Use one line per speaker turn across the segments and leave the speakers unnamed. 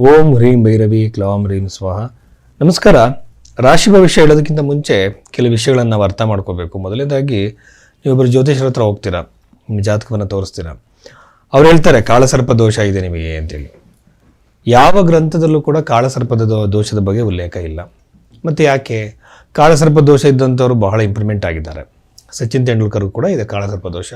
ಓಂ ಹ್ರೀಂ ಭೈರವಿ ಕ್ಲಾಂ ಹ್ರೀಂ ಸ್ವಾಹ. ನಮಸ್ಕಾರ. ರಾಶಿ ಭವಿಷ್ಯ ಹೇಳೋದಕ್ಕಿಂತ ಮುಂಚೆ ಕೆಲವು ವಿಷಯಗಳನ್ನು ನಾವು ಅರ್ಥ ಮಾಡ್ಕೋಬೇಕು. ಮೊದಲನೇದಾಗಿ ನೀವೊಬ್ಬರು ಜ್ಯೋತಿಷರ ಹತ್ರ ಹೋಗ್ತೀರಾ? ನಿಮ್ಮ ಜಾತಕವನ್ನು ತೋರಿಸ್ತೀರಾ? ಅವ್ರು ಹೇಳ್ತಾರೆ, ಕಾಳಸರ್ಪ ದೋಷ ಇದೆ ನಿಮಗೆ ಅಂತೇಳಿ. ಯಾವ ಗ್ರಂಥದಲ್ಲೂ ಕೂಡ ಕಾಳಸರ್ಪದ ದೋಷದ ಬಗ್ಗೆ ಉಲ್ಲೇಖ ಇಲ್ಲ. ಮತ್ತು ಯಾಕೆ? ಕಾಳಸರ್ಪ ದೋಷ ಇದ್ದಂಥವ್ರು ಬಹಳ ಇಂಪ್ರೂವ್ಮೆಂಟ್ ಆಗಿದ್ದಾರೆ. ಸಚಿನ್ ತೆಂಡೂಲ್ಕರ್ ಕೂಡ ಇದೆ ಕಾಳಸರ್ಪ ದೋಷ.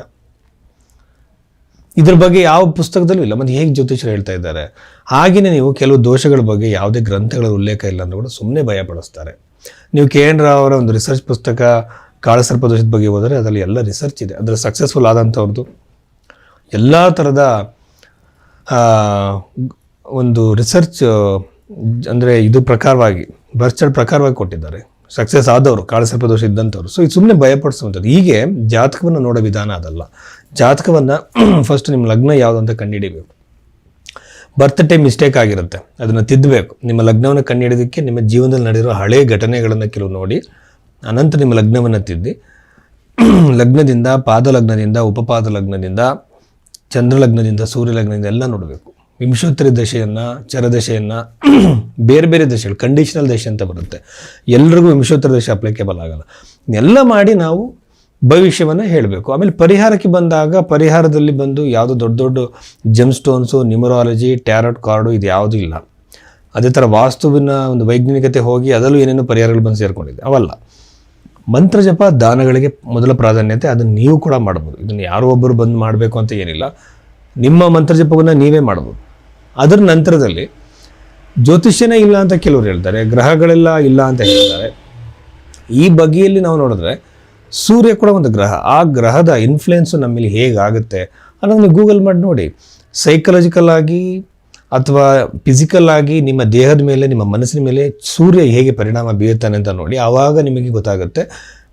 ಇದ್ರ ಬಗ್ಗೆ ಯಾವ ಪುಸ್ತಕದಲ್ಲೂ ಇಲ್ಲ. ಮತ್ತೆ ಹೇಗೆ ಜ್ಯೋತಿಷರು ಹೇಳ್ತಾ ಇದ್ದಾರೆ? ಹಾಗೆಯೇ ನೀವು ಕೆಲವು ದೋಷಗಳ ಬಗ್ಗೆ ಯಾವುದೇ ಗ್ರಂಥಗಳ ಉಲ್ಲೇಖ ಇಲ್ಲ ಅಂತ ಕೂಡ ಸುಮ್ಮನೆ ಭಯ ಪಡಿಸ್ತಾರೆ. ನೀವು ಕೆ. ಎನ್. ರಾವ್ ಅವರ ಒಂದು ರಿಸರ್ಚ್ ಪುಸ್ತಕ, ಕಾಳಸರ್ಪ ದೋಷದ ಬಗ್ಗೆ ಹೋದರೆ ಅದರಲ್ಲಿ ಎಲ್ಲ ರಿಸರ್ಚ್ ಇದೆ. ಅದರ ಸಕ್ಸಸ್ಫುಲ್ ಆದಂಥವ್ರದ್ದು. ಎಲ್ಲ ಥರದ ಒಂದು ರಿಸರ್ಚ್ ಅಂದರೆ ಇದು ಪ್ರಕಾರವಾಗಿ ಬರ್ಚರ್ ಪ್ರಕಾರವಾಗಿ ಕೊಟ್ಟಿದ್ದಾರೆ. ಸಕ್ಸಸ್ ಆದವರು, ಕಾಳಸರ್ಪ ದೋಷ ಇದ್ದಂಥವ್ರು. ಸೊ ಇದು ಸುಮ್ಮನೆ ಭಯಪಡಿಸುವಂಥದ್ದು ಹೀಗೆ ಜಾತಕವನ್ನು ನೋಡೋ ವಿಧಾನ ಅದಲ್ಲ. ಜಾತಕವನ್ನು ಫಸ್ಟ್ ನಿಮ್ಮ ಲಗ್ನ ಯಾವುದು ಅಂತ ಕಂಡುಹಿಡಿಬೇಕು. ಬರ್ತ್ ಟೈಮ್ ಮಿಸ್ಟೇಕ್ ಆಗಿರುತ್ತೆ. ಅದನ್ನು ತಿದ್ದಬೇಕು ನಿಮ್ಮ ಲಗ್ನವನ್ನು ಕಂಡುಹಿಡಿದಕ್ಕೆ ನಿಮ್ಮ ಜೀವನದಲ್ಲಿ ನಡೆದಿರೋ ಹಳೆ ಘಟನೆಗಳನ್ನು ಕೆಲವು ನೋಡಿ, ಅನಂತರ ನಿಮ್ಮ ಲಗ್ನವನ್ನು ತಿದ್ದಿ. ಲಗ್ನದಿಂದ ಪಾದ ಲಗ್ನದಿಂದ ಉಪಪಾದ ಲಗ್ನದಿಂದ ಚಂದ್ರ ಲಗ್ನದಿಂದ ಸೂರ್ಯ ಲಗ್ನದಿಂದ ಎಲ್ಲ ನೋಡಬೇಕು. ವಿಂಶೋತ್ತರಿ ದಶೆಯನ್ನು, ಚರದಶೆಯನ್ನು, ಬೇರೆ ಬೇರೆ ದಶೆಗಳು ಕಂಡೀಷನಲ್ ದಶೆ ಅಂತ ಬರುತ್ತೆ. ಎಲ್ರಿಗೂ ವಿಂಶೋತ್ತರ ದಶೆ ಅಪ್ಲಿಕೇಬಲ್ ಆಗಲ್ಲ. ಎಲ್ಲ ಮಾಡಿ ನಾವು ಭವಿಷ್ಯವನ್ನು ಹೇಳಬೇಕು. ಆಮೇಲೆ ಪರಿಹಾರಕ್ಕೆ ಬಂದಾಗ ಪರಿಹಾರದಲ್ಲಿ ಬಂದು ಯಾವುದೋ ದೊಡ್ಡ ದೊಡ್ಡ gem stones numerology tarot card ಇದು ಯಾವುದೂ ಇಲ್ಲ. ಅದೇ ಥರ ವಾಸ್ತುವಿನ ಒಂದು ವೈಜ್ಞಾನಿಕತೆ ಹೋಗಿ ಅದರಲ್ಲೂ ಏನೇನು ಪರಿಹಾರಗಳು ಬಂದು ಸೇರಿಕೊಂಡಿದೆ. ಅವಲ್ಲ. ಮಂತ್ರ ಜಪ, ದಾನಗಳಿಗೆ ಮೊದಲ ಪ್ರಾಧಾನ್ಯತೆ ಅದನ್ನು ನೀವು ಕೂಡ ಮಾಡ್ಬೋದು. ಇದನ್ನು ಯಾರೋ ಒಬ್ಬರು ಬಂದು ಮಾಡಬೇಕು ಅಂತ ಏನಿಲ್ಲ. ನಿಮ್ಮ ಮಂತ್ರ ಜಪವನ್ನು ನೀವೇ ಮಾಡ್ಬೋದು. ಅದರ ನಂತರದಲ್ಲಿ ಜ್ಯೋತಿಷ್ಯನೇ ಇಲ್ಲ ಅಂತ ಕೆಲವರು ಹೇಳ್ತಾರೆ, ಗ್ರಹಗಳೆಲ್ಲ ಇಲ್ಲ ಅಂತ ಹೇಳ್ತಾರೆ. ಈ ಬಗೆಯಲ್ಲಿ ನಾವು ನೋಡಿದ್ರೆ ಸೂರ್ಯ ಕೂಡ ಒಂದು ಗ್ರಹ. ಆ ಗ್ರಹದ ಇನ್ಫ್ಲುಯೆನ್ಸು ನಮ್ಮಲ್ಲಿ ಹೇಗಾಗುತ್ತೆ ಅನ್ನೋದನ್ನ ಗೂಗಲ್ ಮಾಡಿ ನೋಡಿ. ಸೈಕಲಾಜಿಕಲ್ ಆಗಿ ಅಥವಾ ಫಿಸಿಕಲ್ ಆಗಿ ನಿಮ್ಮ ದೇಹದ ಮೇಲೆ, ನಿಮ್ಮ ಮನಸ್ಸಿನ ಮೇಲೆ ಸೂರ್ಯ ಹೇಗೆ ಪರಿಣಾಮ ಬೀರುತ್ತಾನೆ ಅಂತ ನೋಡಿ, ಆವಾಗ ನಿಮಗೆ ಗೊತ್ತಾಗುತ್ತೆ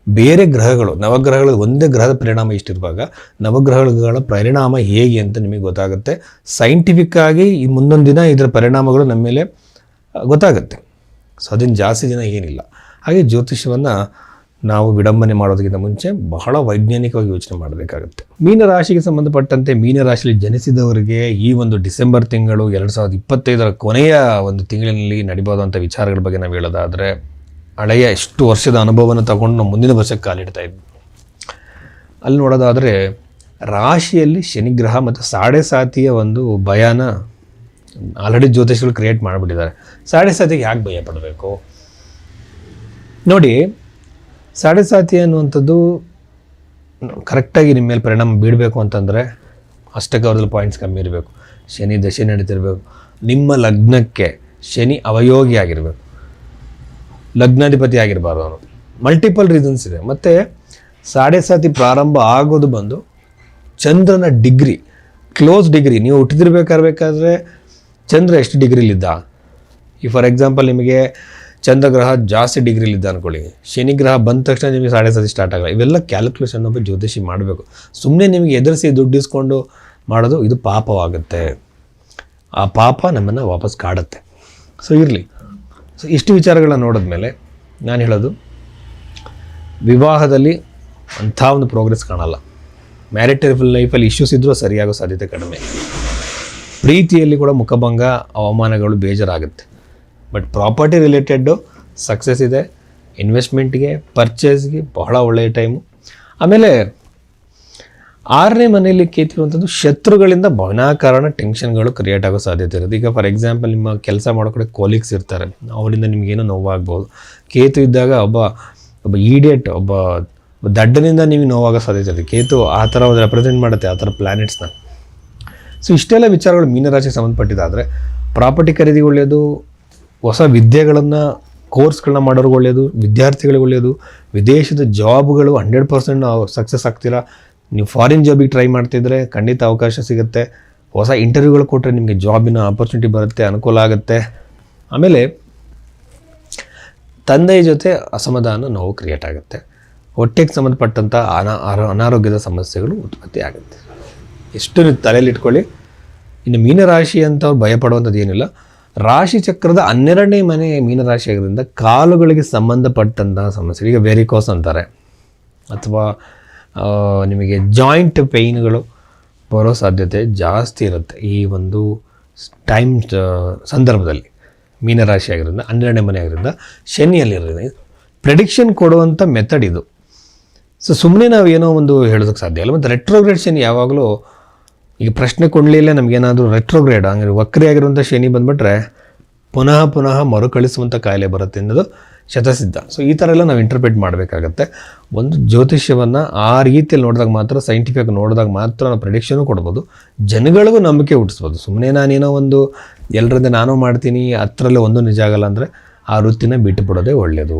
ಬೇರೆ ಗ್ರಹಗಳು, ನವಗ್ರಹಗಳು ಒಂದೇ ಗ್ರಹದ ಪರಿಣಾಮ ಇಷ್ಟಿರುವಾಗ ನವಗ್ರಹಗಳ ಪರಿಣಾಮ ಹೇಗೆ ಅಂತ ನಿಮಗೆ ಗೊತ್ತಾಗುತ್ತೆ. ಸೈಂಟಿಫಿಕ್ ಆಗಿ ಈ ಮುಂದೊಂದು ದಿನ ಇದರ ಪರಿಣಾಮಗಳು ನಮ್ಮ ಮೇಲೆ ಗೊತ್ತಾಗುತ್ತೆ. ಸೊ ಅದನ್ನು ಜಾಸ್ತಿ ದಿನ ಏನಿಲ್ಲ. ಹಾಗೆ ಜ್ಯೋತಿಷ್ಯವನ್ನು ನಾವು ವಿಡಂಬನೆ ಮಾಡೋದಕ್ಕಿಂತ ಮುಂಚೆ ಬಹಳ ವೈಜ್ಞಾನಿಕವಾಗಿ ಯೋಚನೆ ಮಾಡಬೇಕಾಗುತ್ತೆ. ಮೀನರಾಶಿಗೆ ಸಂಬಂಧಪಟ್ಟಂತೆ ಮೀನರಾಶಿಯಲ್ಲಿ ಜನಿಸಿದವರಿಗೆ ಈ ಒಂದು ಡಿಸೆಂಬರ್ ತಿಂಗಳು ಎರಡು ಸಾವಿರದ ಇಪ್ಪತ್ತೈದರ ಕೊನೆಯ ಒಂದು ತಿಂಗಳಿನಲ್ಲಿ ನಡಿಬೋದಂಥ ವಿಚಾರಗಳ ಬಗ್ಗೆ ನಾವು ಹೇಳೋದಾದರೆ, ಹಳೆಯ ಎಷ್ಟು ವರ್ಷದ ಅನುಭವವನ್ನು ತಗೊಂಡು ಮುಂದಿನ ವರ್ಷಕ್ಕೆ ಕಾಲಿಡ್ತಾ ಇದ್ವಿ. ಅಲ್ಲಿ ನೋಡೋದಾದರೆ, ರಾಶಿಯಲ್ಲಿ ಶನಿಗ್ರಹ ಮತ್ತು ಸಾಡೆ ಸಾತಿಯ ಒಂದು ಭಯಾನ ಆಲ್ರೆಡಿ ಜ್ಯೋತಿಷಿಗಳು ಕ್ರಿಯೇಟ್ ಮಾಡಿಬಿಟ್ಟಿದ್ದಾರೆ. ಸಾಡೆ ಸಾತಿಗೆ ಯಾಕೆ ಭಯ ಪಡಬೇಕು? ನೋಡಿ ಸಾತಿ ಅನ್ನುವಂಥದ್ದು ಕರೆಕ್ಟಾಗಿ ನಿಮ್ಮ ಮೇಲೆ ಪರಿಣಾಮ ಬೀಳಬೇಕು ಅಂತಂದರೆ ಅಷ್ಟಕ್ಕೆ ಅವ್ರದ್ದು ಪಾಯಿಂಟ್ಸ್ ಕಮ್ಮಿ ಇರಬೇಕು. ಶನಿ ದಶೆ ನಡೀತಿರ್ಬೇಕು. ನಿಮ್ಮ ಲಗ್ನಕ್ಕೆ ಶನಿ ಅವಯೋಗಿ ಆಗಿರಬೇಕು. ಲಗ್ನಾಧಿಪತಿ ಆಗಿರಬಾರ್ದು ಅವನು ಮಲ್ಟಿಪಲ್ ರೀಸನ್ಸ್ ಇದೆ. ಮತ್ತು ಸಾಡೆ ಸಾತಿ ಪ್ರಾರಂಭ ಆಗೋದು ಬಂದು ಚಂದ್ರನ ಡಿಗ್ರಿ ಕ್ಲೋಸ್ ಡಿಗ್ರಿ, ನೀವು ಹುಟ್ಟಿದಿರ್ಬೇಕಾದ್ರೆ ಚಂದ್ರ ಎಷ್ಟು ಡಿಗ್ರಿಲಿದ್ದ? ಈ ಫಾರ್ ಎಕ್ಸಾಂಪಲ್ ನಿಮಗೆ ಚಂದ್ರಗ್ರಹ ಜಾಸ್ತಿ ಡಿಗ್ರಿಲಿದ್ದ ಅನ್ಕೊಳ್ಳಿ. ಶನಿ ಗ್ರಹ ಬಂದ ತಕ್ಷಣ ನಿಮಗೆ ಸಾಡೆ ಸತಿ ಸ್ಟಾರ್ಟ್ ಆಗಲ್ಲ. ಇವೆಲ್ಲ ಕ್ಯಾಲ್ಕುಲೇಷನ್ ಒಬ್ಬ ಜ್ಯೋತಿಷಿ ಮಾಡಬೇಕು. ಸುಮ್ಮನೆ ನಿಮಗೆ ಎದುರಿಸಿ ದುಡ್ಡು ಇಸ್ಕೊಂಡು ಮಾಡೋದು ಇದು ಪಾಪವಾಗುತ್ತೆ. ಆ ಪಾಪ ನಮ್ಮನ್ನು ವಾಪಸ್ ಕಾಡುತ್ತೆ. ಸೊ ಇರಲಿ. ಸೊ ಇಷ್ಟು ವಿಚಾರಗಳನ್ನ ನೋಡಿದ್ಮೇಲೆ ನಾನು ಹೇಳೋದು, ವಿವಾಹದಲ್ಲಿ ಅಂಥ ಒಂದು ಪ್ರೋಗ್ರೆಸ್ ಕಾಣಲ್ಲ. ಮ್ಯಾರಿಟಲ್ ಲೈಫಲ್ಲಿ ಇಶ್ಯೂಸ್ ಇದ್ದರೂ ಸರಿಯಾಗೋ ಸಾಧ್ಯತೆ ಕಡಿಮೆ. ಪ್ರೀತಿಯಲ್ಲಿ ಕೂಡ ಮುಖಭಂಗ, ಅವಮಾನಗಳು ಬೇಜಾರಾಗುತ್ತೆ. ಬಟ್ ಪ್ರಾಪರ್ಟಿ ರಿಲೇಟೆಡ್ಡು ಸಕ್ಸಸ್ ಇದೆ. ಇನ್ವೆಸ್ಟ್ಮೆಂಟ್ಗೆ ಪರ್ಚೇಸ್ಗೆ ಬಹಳ ಒಳ್ಳೆಯ ಟೈಮು ಆಮೇಲೆ ಆರನೇ ಮನೆಯಲ್ಲಿ ಕೇತಿರುವಂಥದ್ದು ಶತ್ರುಗಳಿಂದ ವಿನಾಕಾರಣ ಟೆನ್ಷನ್ಗಳು ಕ್ರಿಯೇಟ್ ಆಗೋ ಸಾಧ್ಯತೆ ಇರುತ್ತೆ ಈಗ ಫಾರ್ ಎಕ್ಸಾಂಪಲ್ ನಿಮ್ಮ ಕೆಲಸ ಮಾಡೋ ಕಡೆ ಕೋಲಿಗ್ಸ್ ಇರ್ತಾರೆ. ಅವರಿಂದ ನಿಮಗೇನೋ ನೋವಾಗ್ಬೋದು. ಕೇತು ಇದ್ದಾಗ ಒಬ್ಬ ಒಬ್ಬ ಈಡಿಯಟ್ ಒಬ್ಬ ದಡ್ಡನಿಂದ ನೀವು ನೋವಾಗೋ ಸಾಧ್ಯತೆ ಇರುತ್ತೆ ಕೇತು ಆ ಥರ ರೆಪ್ರೆಸೆಂಟ್ ಮಾಡುತ್ತೆ, ಆ ಥರ ಪ್ಲ್ಯಾನೆಟ್ಸ್ನ ಸೊ ಇಷ್ಟೆಲ್ಲ ವಿಚಾರಗಳು ಮೀನರಾಶಿಗೆ ಸಂಬಂಧಪಟ್ಟಿದ್ದಾದರೆ ಪ್ರಾಪರ್ಟಿ ಖರೀದಿ ಒಳ್ಳೆಯದು ಹೊಸ ವಿದ್ಯೆಗಳನ್ನು, ಕೋರ್ಸ್ಗಳನ್ನ ಮಾಡೋರ್ಗೆ ಒಳ್ಳೆಯದು ವಿದ್ಯಾರ್ಥಿಗಳಿಗೆ ಒಳ್ಳೆಯದು ವಿದೇಶದ ಜಾಬ್ಗಳು ಹಂಡ್ರೆಡ್ ಪರ್ಸೆಂಟ್ ಸಕ್ಸಸ್ ಆಗ್ತೀರಾ ನೀವು ಫಾರಿನ್ ಜಾಬಿಗೆ ಟ್ರೈ ಮಾಡ್ತಿದ್ರೆ ಖಂಡಿತ ಅವಕಾಶ ಸಿಗುತ್ತೆ. ಹೊಸ ಇಂಟರ್ವ್ಯೂಗಳು ಕೊಟ್ಟರೆ ನಿಮಗೆ ಜಾಬಿನ ಆಪರ್ಚುನಿಟಿ ಬರುತ್ತೆ, ಅನುಕೂಲ ಆಗುತ್ತೆ. ಆಮೇಲೆ ತಂದೆಯ ಜೊತೆ ಅಸಮಾಧಾನ ನೋವು ಕ್ರಿಯೇಟ್ ಆಗುತ್ತೆ. ಹೊಟ್ಟೆಗೆ ಸಂಬಂಧಪಟ್ಟಂಥ ಅನಾ ಅನಾರೋಗ್ಯದ ಸಮಸ್ಯೆಗಳು ಉತ್ಪತ್ತಿ ಆಗುತ್ತೆ. ಎಷ್ಟು ನೀವು ತಲೆಯಲ್ಲಿ ಇಟ್ಕೊಳ್ಳಿ. ಇನ್ನು ಮೀನರಾಶಿ ಅಂತ ಅವ್ರು ಭಯಪಡುವಂಥದ್ದು ಏನಿಲ್ಲ. ರಾಶಿ ಚಕ್ರದ ಹನ್ನೆರಡನೇ ಮನೆ ಮೀನರಾಶಿ ಆಗಿರೋದ್ರಿಂದ ಕಾಲುಗಳಿಗೆ ಸಂಬಂಧಪಟ್ಟಂತಹ ಸಮಸ್ಯೆ. ಈಗ ವೆರಿಕೋಸ್ ಅಂತಾರೆ. ಅಥವಾ ನಿಮಗೆ ಜಾಯಿಂಟ್ ಪೇಯ್ನ್ಗಳು ಬರೋ ಸಾಧ್ಯತೆ ಜಾಸ್ತಿ ಇರುತ್ತೆ ಈ ಒಂದು ಟೈಮ್ ಸಂದರ್ಭದಲ್ಲಿ. ಮೀನರಾಶಿ ಆಗಿರೋದ್ರಿಂದ ಹನ್ನೆರಡನೇ ಮನೆ ಆಗಿರೋದ್ರಿಂದ ಶನಿಯಲ್ಲಿರೋದ್ರಿಂದ. ಪ್ರೆಡಿಕ್ಷನ್ ಕೊಡುವಂಥ ಮೆಥಡ್ ಇದು. ಸೊ ಸುಮ್ಮನೆ ನಾವು ಏನೋ ಒಂದು ಹೇಳೋದಕ್ಕೆ ಸಾಧ್ಯ ಇಲ್ಲ. ಮತ್ತು ರೆಟ್ರೋಗ್ರೇಡ್ ಶನಿ ಯಾವಾಗಲೂ ಈಗ ಪ್ರಶ್ನೆ ಕೊಡಲಿಲ್ಲ ನಮಗೇನಾದರೂ ರೆಟ್ರೋಗ್ರೇಡ್ ಹಂಗೆ ವಕ್ರಿ ಆಗಿರುವಂಥ ಶನಿ ಬಂದುಬಿಟ್ರೆ ಪುನಃ ಪುನಃ ಮರುಕಳಿಸುವಂಥ ಕಾಯಿಲೆ ಬರುತ್ತೆ ಅನ್ನೋದು ಶತಸಿದ್ಧ. ಸೊ ಈ ಥರ ಎಲ್ಲ ನಾವು ಇಂಟರ್ಪ್ರೇಟ್ ಮಾಡಬೇಕಾಗತ್ತೆ. ಒಂದು ಜ್ಯೋತಿಷ್ಯವನ್ನು ಆ ರೀತಿಯಲ್ಲಿ ನೋಡಿದಾಗ ಮಾತ್ರ ಸೈಂಟಿಫಿಕ್ ನೋಡಿದಾಗ ಮಾತ್ರ ನಾವು ಪ್ರಿಡಿಕ್ಷನು ಕೊಡ್ಬೋದು. ಜನಗಳಿಗೂ ನಂಬಿಕೆ ಹುಟ್ಟಿಸ್ಬೋದು. ಸುಮ್ಮನೆ ನಾನೇನೋ ಒಂದು ಎಲ್ಲರಿಂದ ನಾನು ಮಾಡ್ತೀನಿ ಹತ್ರಲ್ಲೇ ಒಂದು ನಿಜ ಆಗಲ್ಲ ಅಂದರೆ ಆ ವೃತ್ತಿನ ಬಿಟ್ಟು ಬಿಡೋದೇ ಒಳ್ಳೆಯದು